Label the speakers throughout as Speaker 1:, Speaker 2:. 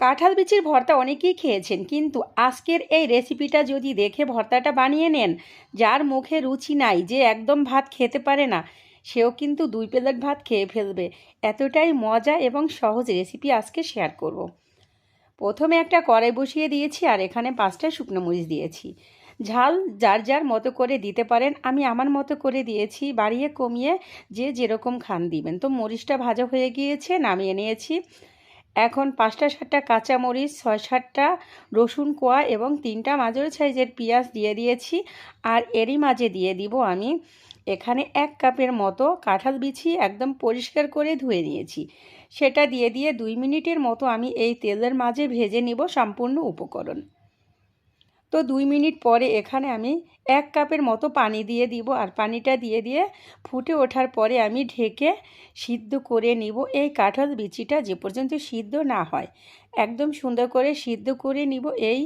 Speaker 1: কাঁঠাল বিচির ভর্তা অনেকেই খেয়েছেন, কিন্তু আজকের এই রেসিপিটা যদি দেখে ভর্তাটা বানিয়ে নেন, যার মুখে রুচি নাই, যে একদম ভাত খেতে পারে না, সেও কিন্তু দুই প্লেট ভাত খেয়ে ফেলবে। এতটাই মজা এবং সহজ রেসিপি আজকে শেয়ার করব। প্রথমে একটা কড়াই বসিয়ে দিয়েছি আর এখানে পাঁচটা শুকনো মরিচ দিয়েছি। ঝাল যার যার মতো করে দিতে পারেন, আমি আমার মতো করে দিয়েছি, বাড়িয়ে কমিয়ে যে যেরকম খান দিবেন। তো মরিচটা ভাজা হয়ে গিয়েছে, নামিয়ে নিয়েছি। এখন পাঁচটা সাতটা কাঁচামরিচ, ছয় সাতটা রসুন কোয়া এবং তিনটা মাঝারি সাইজের পেঁয়াজ দিয়ে দিয়েছি আর এরই মাঝে দিয়ে দিব আমি এখানে এক কাপের মতো কাঁঠাল বিছি একদম পরিষ্কার করে ধুয়ে নিয়েছি। সেটা দিয়ে দিয়ে দুই মিনিটের মতো আমি এই তেলের মাঝে ভেজে নিব সম্পূর্ণ উপকরণ। তো দুই মিনিট পরে এখানে আমি এক কাপের মতো পানি দিয়ে দিব আর পানিটা দিয়ে দিয়ে ফুটে ওঠার পরে আমি ঢেকে সিদ্ধ করে নিব। এই কাঁঠাল বিচিটা যে পর্যন্ত সিদ্ধ না হয়, একদম সুন্দর করে সিদ্ধ করে নিব এই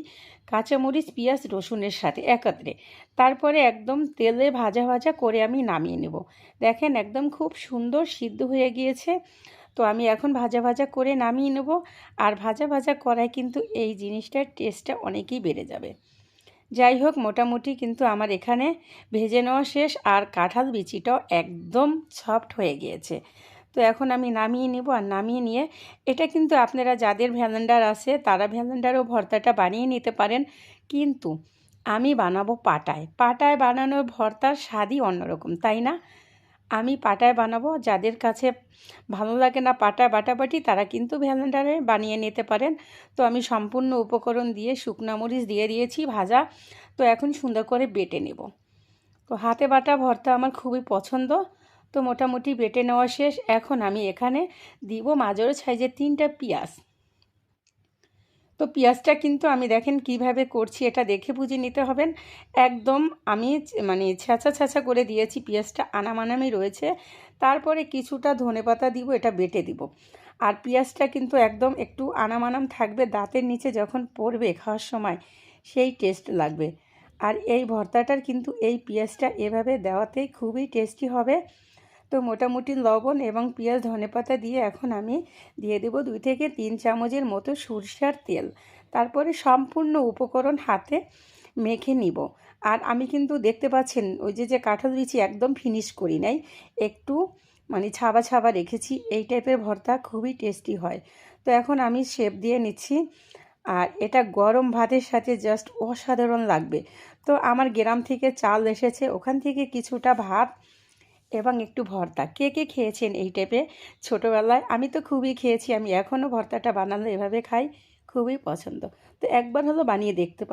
Speaker 1: কাঁচামরিচ, পেঁয়াজ, রসুনের সাথে একত্রে। তারপরে একদম তেলে ভাজা ভাজা করে আমি নামিয়ে নেব। দেখেন একদম খুব সুন্দর সিদ্ধ হয়ে গিয়েছে। তো আমি এখন ভাজা ভাজা করে নামিয়ে নেব। আর ভাজা ভাজা করায় কিন্তু এই জিনিসটার টেস্টটা অনেকই বেড়ে যাবে। যাই হোক, মোটামুটি কিন্তু আমার এখানে ভেজে নেওয়া শেষ আর কাঁঠাল বিচিটাও একদম সফট হয়ে গিয়েছে। তো এখন আমি নামিয়ে নিব আর নামিয়ে নিয়ে এটা কিন্তু আপনারা যাদের ভ্যালেন্ডার আছে তারা ভ্যালেন্ডারও ভর্তাটা বানিয়ে নিতে পারেন। কিন্তু আমি বানাবো পাটায়। পাটায় বানানোর ভর্তার স্বাদই অন্যরকম, তাই না? আমি পাটায় বানাবো। যাদের কাছে ভালো লাগে না পাটা বাটাবাটি, তারা কিন্তু ভ্যালেন্ডারে বানিয়ে নিতে পারেন। তো আমি সম্পূর্ণ উপকরণ দিয়ে শুকনা মরিচ দিয়ে দিয়েছি ভাজা। তো এখন সুন্দর করে বেটে নেব। তো হাতে বাটা ভর্তা আমার খুবই পছন্দ। তো মোটামুটি বেটে নেওয়া শেষ। এখন আমি এখানে দিব মাঝার সাইজের তিনটা পেঁয়াজ। তো পেঁয়াজটা কিন্তু আমি দেখেন কীভাবে করছি এটা দেখে বুঝে নিতে হবেন। একদম আমি মানে ছ্যাঁচা ছ্যাঁচা করে দিয়েছি পেঁয়াজটা, আনামানামি রয়েছে। তারপরে কিছুটা ধনে পাতা দিব, এটা বেটে দিব। আর পেঁয়াজটা কিন্তু একদম একটু আনামানাম থাকবে, দাঁতের নিচে যখন পড়বে খাওয়ার সময়, সেই টেস্ট লাগবে। আর এই ভর্তাটার কিন্তু এই পেঁয়াজটা এভাবে দেওয়াতেই খুবই টেস্টি হবে। তো মোটামুটি লবণ এবং পেঁয়াজ ধনেপাতা দিয়ে এখন আমি দিয়ে দেবো দুই থেকে তিন চামচের মতো সরষার তেল। তারপরে সম্পূর্ণ উপকরণ হাতে মেখে নিব। আর আমি কিন্তু দেখতে পাচ্ছেন, ওই যে যে কাঁঠাল বিচি একদম ফিনিশ করি নাই। একটু মানে ছাবা ছাবা রেখেছি, এই টাইপের ভর্তা খুবই টেস্টি হয়। তো এখন আমি শেপ দিয়ে নিচ্ছি। আর এটা গরম ভাতের সাথে জাস্ট অসাধারণ লাগবে। তো আমার গ্রাম থেকে চাল এসেছে, ওখান থেকে কিছুটা ভাত এবং একটু ভর্তা। কে কে খেয়েছেন এই টাইপে ছোটোবেলায় আমি তো খুবই খেয়েছি, আমি এখনও ভর্তাটা বানালে এভাবে খাই, খুবই পছন্দ। তো একবার হলো বানিয়ে দেখতে পারেন।